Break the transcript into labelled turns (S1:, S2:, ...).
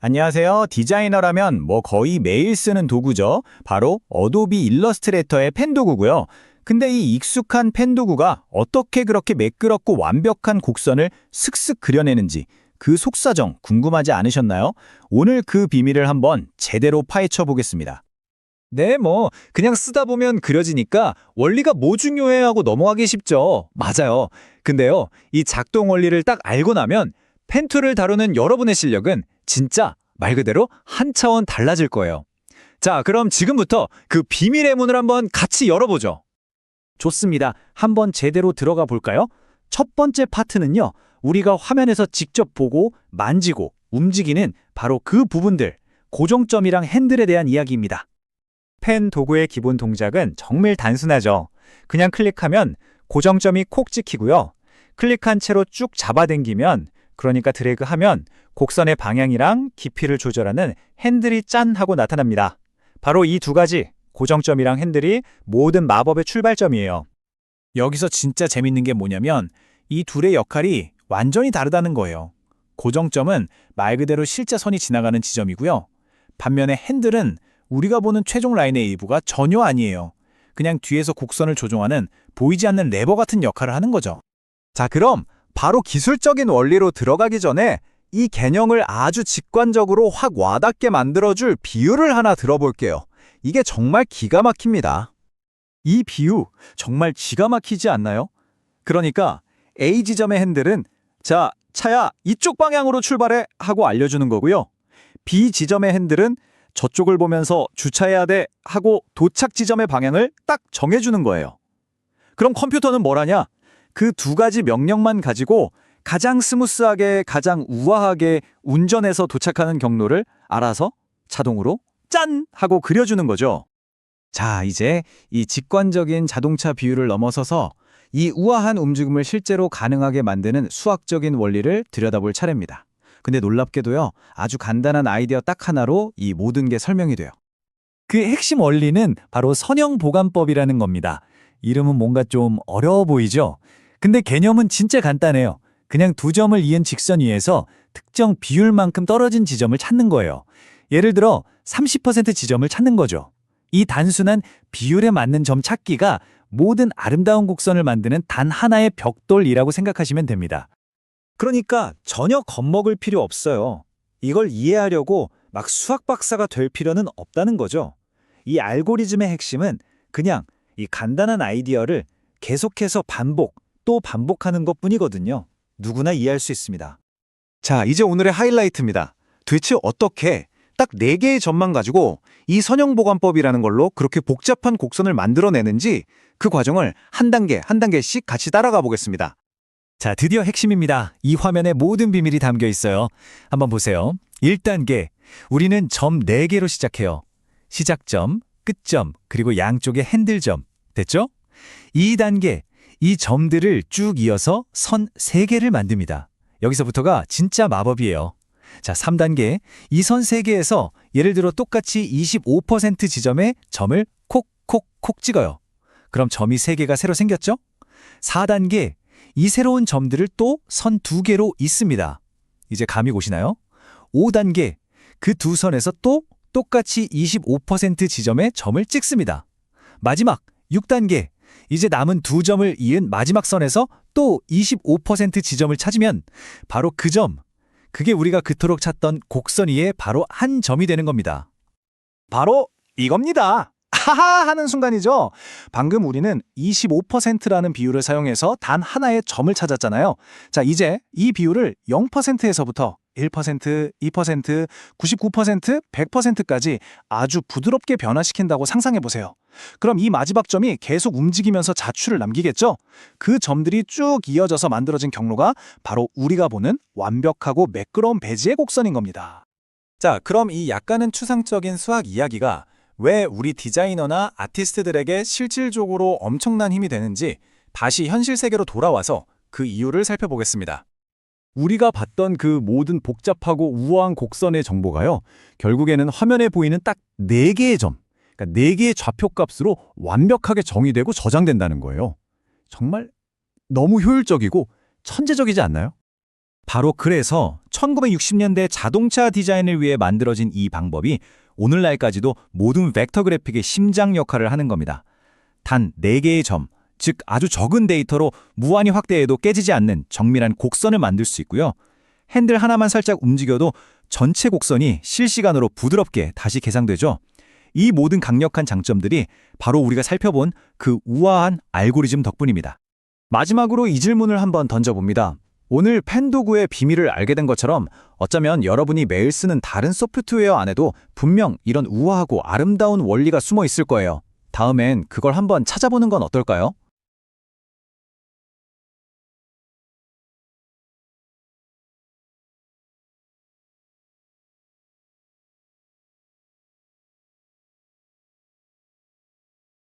S1: 안녕하세요. 디자이너라면 뭐 거의 매일 쓰는 도구죠. 바로 어도비 일러스트레이터의 펜 도구고요. 근데 이 익숙한 펜 도구가 어떻게 그렇게 매끄럽고 완벽한 곡선을 슥슥 그려내는지 그 속사정 궁금하지 않으셨나요? 오늘 그 비밀을 한번 제대로 파헤쳐 보겠습니다.
S2: 네, 뭐 그냥 쓰다 보면 그려지니까 원리가 뭐 중요해 하고 넘어가기 쉽죠. 맞아요. 근데요, 이 작동 원리를 딱 알고 나면 펜툴을 다루는 여러분의 실력은 진짜 말 그대로 한 차원 달라질 거예요. 자, 그럼 지금부터 그 비밀의 문을 한번 같이 열어보죠.
S3: 좋습니다. 한번 제대로 들어가 볼까요? 첫 번째 파트는요. 우리가 화면에서 직접 보고 만지고 움직이는 바로 그 부분들, 고정점이랑 핸들에 대한 이야기입니다. 펜 도구의 기본 동작은 정말 단순하죠. 그냥 클릭하면 고정점이 콕 찍히고요. 클릭한 채로 쭉 잡아당기면 그러니까 드래그 하면 곡선의 방향이랑 깊이를 조절하는 핸들이 짠 하고 나타납니다. 바로 이 두 가지 고정점이랑 핸들이 모든 마법의 출발점이에요.
S1: 여기서 진짜 재밌는 게 뭐냐면 이 둘의 역할이 완전히 다르다는 거예요. 고정점은 말 그대로 실제 선이 지나가는 지점이고요. 반면에 핸들은 우리가 보는 최종 라인의 일부가 전혀 아니에요. 그냥 뒤에서 곡선을 조종하는 보이지 않는 레버 같은 역할을 하는 거죠.
S2: 자, 그럼 바로 기술적인 원리로 들어가기 전에 이 개념을 아주 직관적으로 확 와닿게 만들어줄 비유를 하나 들어볼게요. 이게 정말 기가 막힙니다. 이 비유 정말 기가 막히지 않나요? 그러니까 A 지점의 핸들은 자, 차야 이쪽 방향으로 출발해 하고 알려주는 거고요. B 지점의 핸들은 저쪽을 보면서 주차해야 돼 하고 도착 지점의 방향을 딱 정해주는 거예요. 그럼 컴퓨터는 뭘 하냐? 그 두 가지 명령만 가지고 가장 스무스하게, 가장 우아하게 운전해서 도착하는 경로를 알아서 자동으로 짠! 하고 그려주는 거죠.
S1: 자, 이제 이 직관적인 자동차 비율을 넘어서서 이 우아한 움직임을 실제로 가능하게 만드는 수학적인 원리를 들여다볼 차례입니다. 근데 놀랍게도요, 아주 간단한 아이디어 딱 하나로 이 모든 게 설명이 돼요.
S3: 그 핵심 원리는 바로 선형 보관법이라는 겁니다. 이름은 뭔가 좀 어려워 보이죠? 근데 개념은 진짜 간단해요. 그냥 두 점을 이은 직선 위에서 특정 비율만큼 떨어진 지점을 찾는 거예요. 예를 들어 30% 지점을 찾는 거죠. 이 단순한 비율에 맞는 점 찾기가 모든 아름다운 곡선을 만드는 단 하나의 벽돌이라고 생각하시면 됩니다.
S2: 그러니까 전혀 겁먹을 필요 없어요. 이걸 이해하려고 막 수학 박사가 될 필요는 없다는 거죠. 이 알고리즘의 핵심은 그냥 이 간단한 아이디어를 계속해서 반복 또 반복하는 것 뿐이거든요. 누구나 이해할 수 있습니다. 자, 이제 오늘의 하이라이트입니다. 도대체 어떻게 딱 4개의 점만 가지고 이 선형보관법이라는 걸로 그렇게 복잡한 곡선을 만들어내는지 그 과정을 한 단계 한 단계씩 같이 따라가 보겠습니다.
S3: 자, 드디어 핵심입니다. 이 화면에 모든 비밀이 담겨 있어요. 한번 보세요. 1단계. 우리는 점 4개로 시작해요. 시작점, 끝점, 그리고 양쪽의 핸들점. 됐죠? 2단계. 이 점들을 쭉 이어서 선 3개를 만듭니다. 여기서부터가 진짜 마법이에요. 자, 3단계. 이 선 3개에서 예를 들어 똑같이 25% 지점에 점을 콕콕콕 찍어요. 그럼 점이 3개가 새로 생겼죠? 4단계. 이 새로운 점들을 또선두 개로 잇습니다. 이제 감이 오시나요? 5단계. 그 두 선에서 또 똑같이 25% 지점에 점을 찍습니다. 마지막 6단계. 이제 남은 두 점을 이은 마지막 선에서 또 25% 지점을 찾으면 바로 그 점, 그게 우리가 그토록 찾던 곡선 위에 바로 한 점이 되는 겁니다.
S2: 바로 이겁니다. 하하 하는 순간이죠. 방금 우리는 25%라는 비율을 사용해서 단 하나의 점을 찾았잖아요. 자, 이제 이 비율을 0%에서부터 1%, 2%, 99%, 100%까지 아주 부드럽게 변화시킨다고 상상해 보세요. 그럼 이 마지막 점이 계속 움직이면서 자취를 남기겠죠? 그 점들이 쭉 이어져서 만들어진 경로가 바로 우리가 보는 완벽하고 매끄러운 배지의 곡선인 겁니다. 자, 그럼 이 약간은 추상적인 수학 이야기가 왜 우리 디자이너나 아티스트들에게 실질적으로 엄청난 힘이 되는지 다시 현실 세계로 돌아와서 그 이유를 살펴보겠습니다. 우리가 봤던 그 모든 복잡하고 우아한 곡선의 정보가요. 결국에는 화면에 보이는 딱 4개의 점, 그러니까 4개의 좌표값으로 완벽하게 정의되고 저장된다는 거예요. 정말 너무 효율적이고 천재적이지 않나요?
S3: 바로 그래서 1960년대 자동차 디자인을 위해 만들어진 이 방법이 오늘날까지도 모든 벡터 그래픽의 심장 역할을 하는 겁니다. 단 4개의 점, 즉 아주 적은 데이터로 무한히 확대해도 깨지지 않는 정밀한 곡선을 만들 수 있고요. 핸들 하나만 살짝 움직여도 전체 곡선이 실시간으로 부드럽게 다시 계상되죠. 이 모든 강력한 장점들이 바로 우리가 살펴본 그 우아한 알고리즘 덕분입니다.
S1: 마지막으로 이 질문을 한번 던져봅니다. 오늘 펜 도구의 비밀을 알게 된 것처럼 어쩌면 여러분이 매일 쓰는 다른 소프트웨어 안에도 분명 이런 우아하고 아름다운 원리가 숨어 있을 거예요. 다음엔 그걸 한번 찾아보는 건 어떨까요?